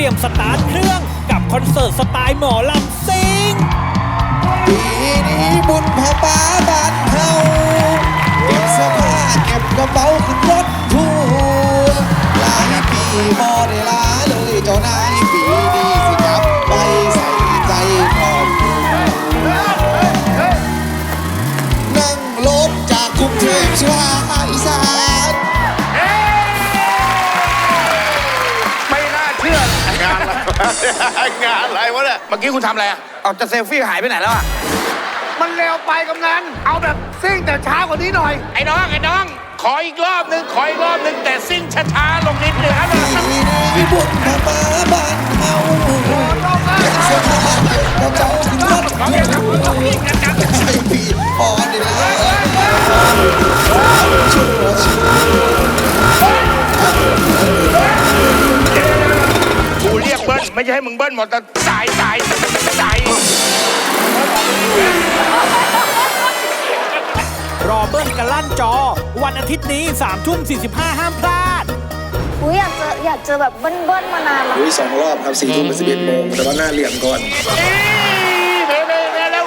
รียมสตาร์ทเครื่องกับคอนเสิร์ตสไตล์หมอลำซิงปีนี้บุญพระป้าบานเฮาเก็บเสื้อผ้าเก็บกระเป๋าขึ้นรถทัวร์หลายปีบ่ได้ลาเลยเจ้านายปีนี้สิกลับไปใส่ใจครอบครัวนั่งรถจากกรุงเทพชวา งานอะไรงานอะไรวะเนี่ย เมื่อกี้คุณทำอะไรอะเอาจะเซลฟี่หายไปไหนแล้วอะมันเร็วไปกำนัน เอาแบบซิ่งแต่ช้ากว่านี้หน่อย ไอ้น้องไอ้น้อง ขออีกรอบหนึ่งขออีกรอบหนึ่งแต่ซิ่งช้าๆลงนิดนึงครับปีนี้บุญพระป้าบ้านเฮาเก็บเสื้อผ้าเก็บกระเป๋าขึ้นรถทัวร์ใส่ปี ไม่ใช่ให้มึงเบิ้ลหมดแต่สายสายสายรอเบิ้ลกันลั่นจอ วันอาทิตย์นี้3ามทุ่มสีห้ามพลาด อุ้ยอยากเจออยากเจอแบบเบิ้ลๆมานานแล้วอุ้ยสองรอบครับสี่ทุ่มเป็นสิบเอ็ดโมงแต่ว่าหน้าเหลี่ยมก่อนเร็วเร็วเร็วเร็ว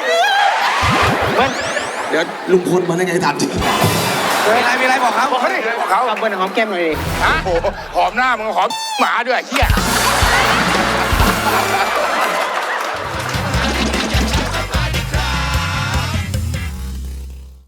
เดี๋ยวลุงพลมาได้ไงทันที มีอะไรมีอะไรบอกเขาบอกเขาดิบอกเขาเบิ้ลหอมแก้มหน่อยดิฮะโอ้โหหอมหน้ามึงหอมหมาด้วยไอ้เฮีย